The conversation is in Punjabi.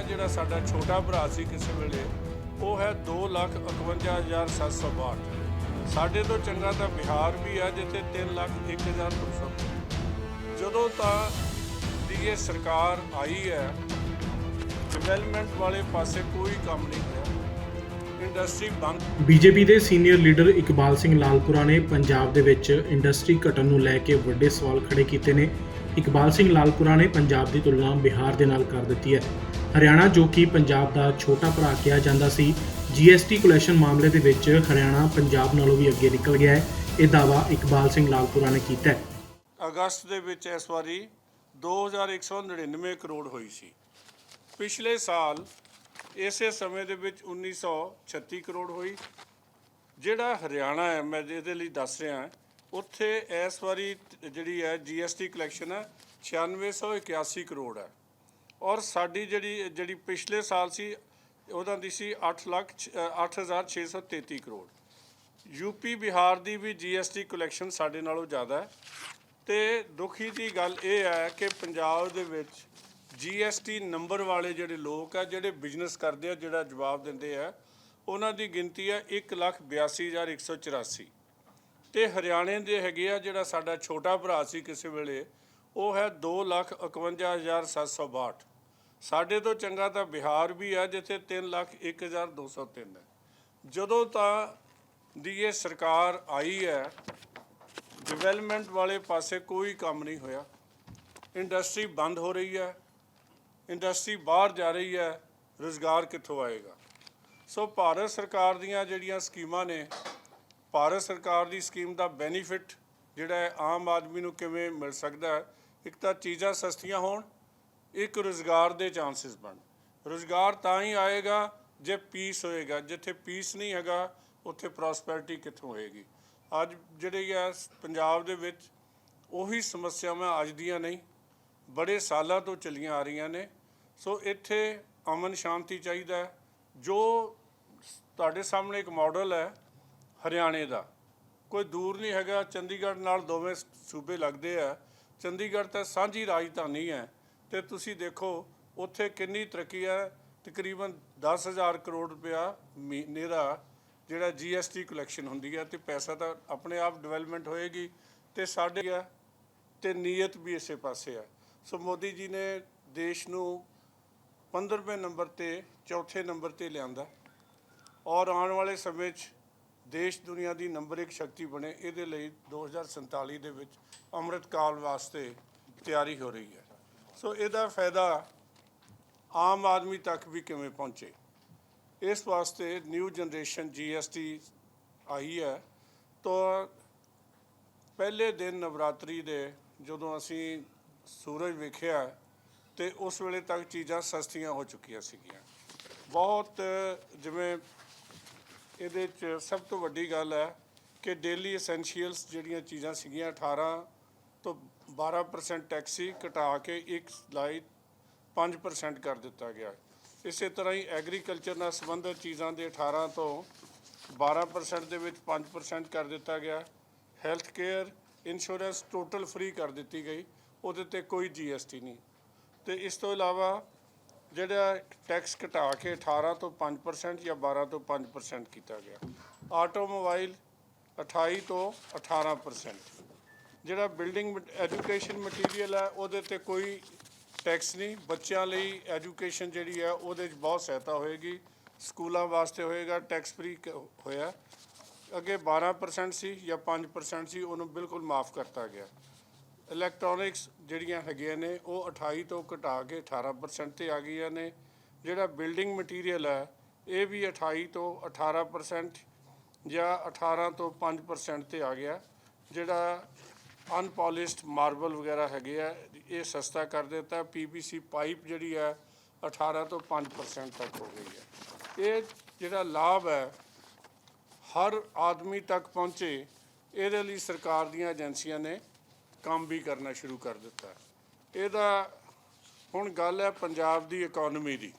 ਆ ਜਿਹੜਾ ਸਾਡਾ ਛੋਟਾ ਭਰਾ ਸੀ ਕਿਸੇ ਵੇਲੇ, ਉਹ ਹੈ 251762 ਸਾਡੇ ਤੋਂ ਚੰਗਾ ਤਾਂ ਬਿਹਾਰ ਵੀ ਆ, ਜਿੱਥੇ 301200 ਜਦੋਂ ਤਾਂ ਦੀ ਇਹ ਸਰਕਾਰ ਆਈ ਹੈ, ਡਿਵੈਲਪਮੈਂਟ ਵਾਲੇ ਪਾਸੇ ਕੋਈ ਕੰਮ ਨਹੀਂ ਹੋਇਆ। ਇੰਡਸਟਰੀ ਬੰਦ। ਬੀਜੇਪੀ ਦੇ ਸੀਨੀਅਰ ਲੀਡਰ ਇਕਬਾਲ ਸਿੰਘ ਲਾਲਪੁਰਾ ਨੇ ਪੰਜਾਬ ਦੇ ਵਿੱਚ ਇੰਡਸਟਰੀ ਘਟਣ ਨੂੰ ਲੈ ਕੇ ਵੱਡੇ ਸਵਾਲ ਖੜੇ ਕੀਤੇ ਨੇ। ਇਕਬਾਲ ਸਿੰਘ ਲਾਲਪੁਰਾ ਨੇ ਪੰਜਾਬ ਦੀ ਤੁਲਨਾ ਬਿਹਾਰ ਦੇ ਨਾਲ ਕਰ ਦਿੱਤੀ ਹੈ। ਹਰਿਆਣਾ, ਜੋ ਕਿ ਪੰਜਾਬ ਦਾ ਛੋਟਾ ਭਰਾ ਕਿਹਾ ਜਾਂਦਾ ਸੀ ਜੀਐਸਟੀ ਕਲੈਕਸ਼ਨ ਮਾਮਲੇ ਦੇ ਵਿੱਚ ਹਰਿਆਣਾ ਪੰਜਾਬ ਨਾਲੋਂ ਵੀ ਅੱਗੇ ਨਿਕਲ ਗਿਆ ਹੈ। ਇਹ ਦਾਅਵਾ ਇਕਬਾਲ ਸਿੰਘ ਲਾਲਪੁਰਾ ਨੇ ਕੀਤਾ ਹੈ। ਅਗਸਤ ਦੇ ਵਿੱਚ ਇਸ ਵਾਰੀ 2199 ਕਰੋੜ ਹੋਈ ਸੀ। ਪਿਛਲੇ ਸਾਲ ਇਸੇ ਸਮੇਂ ਦੇ ਵਿੱਚ 1936 ਕਰੋੜ ਹੋਈ, ਜਿਹੜਾ ਹਰਿਆਣਾ ਹੈ ਮੈਂ ਇਹਦੇ ਲਈ ਦੱਸ ਰਿਹਾ ਉੱਥੇ ਇਸ ਵਾਰੀ ਜਿਹੜੀ ਹੈ ਜੀਐਸਟੀ ਕਲੈਕਸ਼ਨ ਹੈ 9681 ਕਰੋੜ ਹੈ। ਔਰ ਸਾਡੀ ਜਿਹੜੀ ਜਿਹੜੀ ਪਿਛਲੇ ਸਾਲ ਸੀ ਉਹਦਾ ਦੀ ਸੀ 8 ਲੱਖ ਛ- ਅ, 8633 ਕਰੋੜ। ਯੂਪੀ ਬਿਹਾਰ ਦੀ ਵੀ ਜੀਐਸਟੀ ਕਲੈਕਸ਼ਨ ਸਾਡੇ ਨਾਲੋਂ ਜ਼ਿਆਦਾ ਹੈ। ਤੇ ਦੁਖੀ ਦੀ ਗੱਲ ਇਹ ਹੈ ਕਿ ਪੰਜਾਬ ਦੇ ਵਿੱਚ ਜੀਐਸਟੀ ਨੰਬਰ ਵਾਲੇ ਜਿਹੜੇ ਲੋਕ ਆ ਜਿਹੜੇ ਬਿਜ਼ਨਸ ਕਰਦੇ ਆ ਜਿਹੜਾ ਜਵਾਬ ਦਿੰਦੇ ਆ ਉਹਨਾਂ ਦੀ ਗਿਣਤੀ ਹੈ 182184 ਤੇ ਹਰਿਆਣੇ ਦੇ ਹੈਗੇ ਆ ਜਿਹੜਾ ਸਾਡਾ ਛੋਟਾ ਭਰਾ ਸੀ ਕਿਸੇ ਵੇਲੇ, ਉਹ ਹੈ 251762 ਸਾਡੇ ਤੋਂ ਚੰਗਾ ਤਾਂ ਬਿਹਾਰ ਵੀ ਆ, ਜਿੱਥੇ 301203 ਹੈ। ਜਦੋਂ ਤਾਂ ਦੀ ਇਹ ਸਰਕਾਰ ਆਈ ਹੈ ਡਿਵੈਲਪਮੈਂਟ ਵਾਲੇ ਪਾਸੇ ਕੋਈ ਕੰਮ ਨਹੀਂ ਹੋਇਆ। ਇੰਡਸਟਰੀ ਬੰਦ ਹੋ ਰਹੀ ਹੈ ਇੰਡਸਟਰੀ ਬਾਹਰ ਜਾ ਰਹੀ ਹੈ, ਰੋਜ਼ਗਾਰ ਕਿੱਥੋਂ ਆਏਗਾ? ਸੋ ਭਾਰਤ ਸਰਕਾਰ ਦੀਆਂ ਜਿਹੜੀਆਂ ਸਕੀਮਾਂ ਨੇ ਭਾਰਤ ਸਰਕਾਰ ਦੀ ਸਕੀਮ ਦਾ ਬੈਨੀਫਿਟ ਜਿਹੜਾ ਹੈ, ਆਮ ਆਦਮੀ ਨੂੰ ਕਿਵੇਂ ਮਿਲ ਸਕਦਾ ਹੈ? ਇੱਕ ਤਾਂ ਚੀਜ਼ਾਂ ਸਸਤੀਆਂ ਹੋਣ, ਇੱਕ ਰੋਜ਼ਗਾਰ ਦੇ ਚਾਂਸਸ ਬਣ ਰੋਜ਼ਗਾਰ ਤਾਂ ਹੀ ਆਏਗਾ ਜੇ ਪੀਸ ਹੋਏਗਾ। ਜਿੱਥੇ ਪੀਸ ਨਹੀਂ ਹੈਗਾ, ਉੱਥੇ ਪ੍ਰੋਸਪੈਰਿਟੀ ਕਿੱਥੋਂ ਹੋਏਗੀ? ਅੱਜ ਜਿਹੜੀ ਹੈ ਪੰਜਾਬ ਦੇ ਵਿੱਚ ਉਹੀ ਸਮੱਸਿਆਵਾਂ ਅੱਜ ਦੀਆਂ ਨਹੀਂ, ਬੜੇ ਸਾਲਾਂ ਤੋਂ ਚੱਲੀਆਂ ਆ ਰਹੀਆਂ ਨੇ। ਸੋ ਇੱਥੇ ਅਮਨ ਸ਼ਾਂਤੀ ਚਾਹੀਦਾ ਜੋ ਤੁਹਾਡੇ ਸਾਹਮਣੇ ਇੱਕ ਮਾਡਲ ਹੈ ਹਰਿਆਣੇ ਦਾ। ਕੋਈ ਦੂਰ ਨਹੀਂ ਹੈਗਾ। ਚੰਡੀਗੜ੍ਹ ਨਾਲ ਦੋਵੇਂ ਸੂਬੇ ਲੱਗਦੇ ਆ। ਚੰਡੀਗੜ੍ਹ ਤਾਂ ਸਾਂਝੀ ਰਾਜਧਾਨੀ ਹੈ ਤੇ ਤੁਸੀਂ ਦੇਖੋ, ਉੱਥੇ ਕਿੰਨੀ ਤਰੱਕੀ ਹੈ। ਤਕਰੀਬਨ 10000 ਕਰੋੜ ਰੁਪਇਆ ਮਹੀਨੇ ਦਾ ਜਿਹੜਾ ਜੀਐਸਟੀ ਕਲੈਕਸ਼ਨ ਹੁੰਦੀ ਹੈ ਤੇ ਪੈਸਾ ਤਾਂ ਆਪਣੇ ਆਪ ਡਿਵੈਲਪਮੈਂਟ ਹੋਏਗੀ ਤੇ ਸਾਡੇ ਆ ਤੇ ਨੀਅਤ ਵੀ ਇਸੇ ਪਾਸੇ ਆ ਸੋ ਮੋਦੀ ਜੀ ਨੇ ਦੇਸ਼ ਨੂੰ 15ਵੇਂ ਨੰਬਰ ਤੇ, ਚੌਥੇ ਨੰਬਰ ਤੇ ਲਿਆਂਦਾ। ਔਰ ਆਉਣ ਵਾਲੇ ਸਮੇਂ 'ਚ ਦੇਸ਼ ਦੁਨੀਆ ਦੀ ਨੰਬਰ 1 ਸ਼ਕਤੀ ਬਣੇ, ਇਹਦੇ ਲਈ 2047 ਦੇ ਵਿੱਚ ਅੰਮ੍ਰਿਤ ਕਾਲ ਵਾਸਤੇ ਤਿਆਰੀ ਹੋ ਰਹੀ ਹੈ। ਸੋ ਇਹਦਾ ਫਾਇਦਾ ਆਮ ਆਦਮੀ ਤੱਕ ਵੀ ਕਿਵੇਂ ਪਹੁੰਚੇ? ਇਸ ਵਾਸਤੇ ਨਿਊ ਜਨਰੇਸ਼ਨ ਜੀਐਸਟੀ ਆਈ ਹੈ। ਤਾਂ ਪਹਿਲੇ ਦਿਨ ਨਵਰਾਤਰੀ ਦੇ ਜਦੋਂ ਅਸੀਂ ਸੂਰਜ ਵੇਖਿਆ ਤੇ ਉਸ ਵੇਲੇ ਤੱਕ ਚੀਜ਼ਾਂ ਸਸਤੀਆਂ ਹੋ ਚੁੱਕੀਆਂ ਸੀਗੀਆਂ। ਬਹੁਤ ਜਿਵੇਂ ਇਹਦੇ ਚ ਸਭ ਤੋਂ ਵੱਡੀ ਗੱਲ ਹੈ ਕਿ ਡੇਲੀ ਐਸੈਂਸ਼ੀਅਲਸ ਜਿਹੜੀਆਂ ਚੀਜ਼ਾਂ ਸੀਗੀਆਂ 18 ਤੋਂ 12% ਟੈਕਸ ਸੀ ਘਟਾ ਕੇ ਇੱਕ ਲਾਈ 5% ਕਰ ਦਿੱਤਾ ਗਿਆ। ਇਸੇ ਤਰ੍ਹਾਂ ਹੀ ਐਗਰੀਕਲਚਰ ਨਾਲ ਸੰਬੰਧਿਤ ਚੀਜ਼ਾਂ ਦੇ 18 ਤੋਂ 12% ਦੇ ਵਿੱਚ 5% ਕਰ ਦਿੱਤਾ ਗਿਆ। Health care insurance total free ਕਰ ਦਿੱਤੀ ਗਈ। ਉਹਦੇ ਤੇ ਕੋਈ ਜੀਐਸਟੀ ਨਹੀਂ। ਤੇ ਇਸ ਤੋਂ ਇਲਾਵਾ ਜਿਹੜਾ ਟੈਕਸ ਘਟਾ ਕੇ 18 ਤੋਂ 5% ਜਾਂ 12 ਤੋਂ 5% ਕੀਤਾ ਗਿਆ। ਆਟੋਮੋਬਾਈਲ 28 ਤੋਂ 18% ਜਿਹੜਾ ਬਿਲਡਿੰਗ ਐਜੂਕੇਸ਼ਨ ਮਟੀਰੀਅਲ ਹੈ, ਉਹਦੇ ਤੇ ਕੋਈ ਟੈਕਸ ਨਹੀਂ। ਬੱਚਿਆਂ ਲਈ ਐਜੂਕੇਸ਼ਨ ਜਿਹੜੀ ਹੈ, ਉਹਦੇ 'ਚ ਬਹੁਤ ਸਹਾਇਤਾ ਹੋਏਗੀ। ਸਕੂਲਾਂ ਵਾਸਤੇ ਹੋਏਗਾ ਟੈਕਸ ਫ੍ਰੀ ਹੋਇਆ। ਅੱਗੇ 12% ਸੀ ਜਾਂ 5% ਸੀ, ਉਹਨੂੰ ਬਿਲਕੁਲ ਮਾਫ ਕਰਤਾ ਗਿਆ। ਇਲੈਕਟ੍ਰੋਨਿਕਸ ਜਿਹੜੀਆਂ ਹੈਗੀਆਂ ਨੇ, ਉਹ 28 ਤੋਂ ਘਟਾ ਕੇ 18% ਤੇ ਆ ਗਈਆਂ ਨੇ। ਜਿਹੜਾ ਬਿਲਡਿੰਗ ਮਟੀਰੀਅਲ ਹੈ, ਇਹ ਵੀ 28 ਤੋਂ 18% ਜਾਂ 18 ਤੋਂ 5% ਤੇ ਆ ਗਿਆ। ਜਿਹੜਾ ਅਨਪੋਲਿਸ਼ਡ ਮਾਰਬਲ ਵਗੈਰਾ ਹੈਗੇ ਆ, ਇਹ ਸਸਤਾ ਕਰ ਦਿੱਤਾ। ਪੀਪੀਸੀ ਪਾਈਪ ਜਿਹੜੀ ਹੈ 18 ਤੋਂ 5% ਤੱਕ ਹੋ ਗਈ ਹੈ। ਇਹ ਜਿਹੜਾ ਲਾਭ ਹੈ, ਹਰ ਆਦਮੀ ਤੱਕ ਪਹੁੰਚੇ, ਇਹਦੇ ਲਈ ਸਰਕਾਰ ਦੀਆਂ ਏਜੰਸੀਆਂ ਨੇ ਕੰਮ ਵੀ ਕਰਨਾ ਸ਼ੁਰੂ ਕਰ ਦਿੱਤਾ। ਇਹਦਾ ਹੁਣ ਗੱਲ ਹੈ ਪੰਜਾਬ ਦੀ ਇਕਨੋਮੀ ਦੀ।